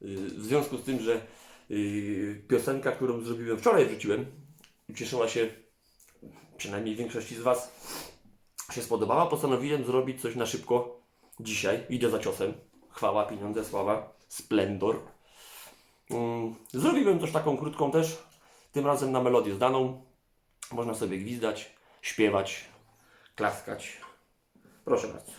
w związku z tym, że y, piosenka, którą zrobiłem wczoraj, wrzuciłem, cieszyła się, przynajmniej większości z Was się spodobała, postanowiłem zrobić coś na szybko dzisiaj. Idę za ciosem. Chwała, pieniądze, sława, splendor. Mm, Zrobiłem też taką krótką też, tym razem na melodię zdaną. Można sobie gwizdać, śpiewać, klaskać. Proszę bardzo.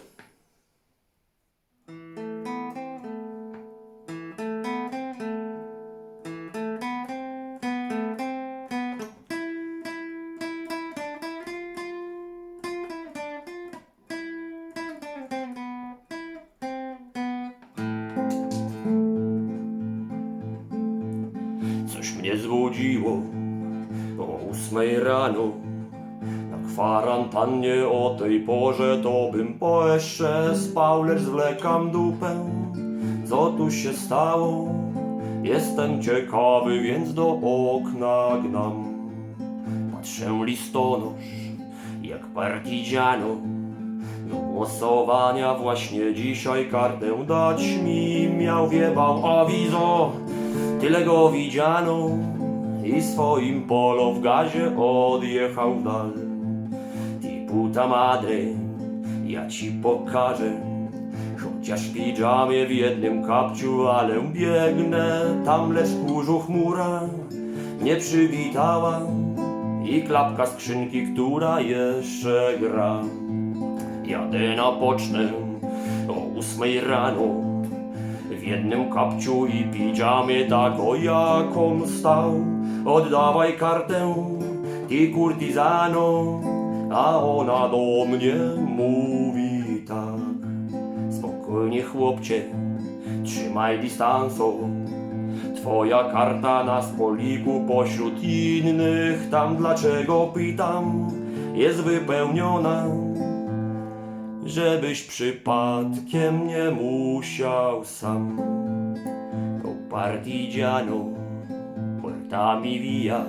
Mnie zbudziło. O ósmej rano Na kwarantannie o tej porze to bym po jeszcze spał Lecz zwlekam dupę, co tu się stało? Jestem ciekawy, więc do okna gnam. Patrzę listonosz, jak partidziano do głosowania właśnie dzisiaj kartę dać mi miał wiebał awizo Tyle go widziano i swoim polo w gazie odjechał w dal. Ti puta madre, ja ci pokażę, chociaż w pijamie w jednym kapciu, ale biegnę, tam lecz kurzu chmura nie przywitała i klapka skrzynki, która jeszcze gra. Jadę na pocztę o ósmej rano jednym kapciu i pijamie tak o jaką stał. Oddawaj kartę, ty kurtizano A ona do mnie mówi tak. Spokojnie chłopcie, trzymaj dystanso Twoja karta na spoliku pośród innych Tam dlaczego pytam, jest wypełniona żebyś przypadkiem nie musiał sam. O partigiano, portami via,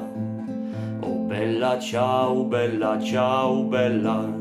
o bella ciao, bella ciao, bella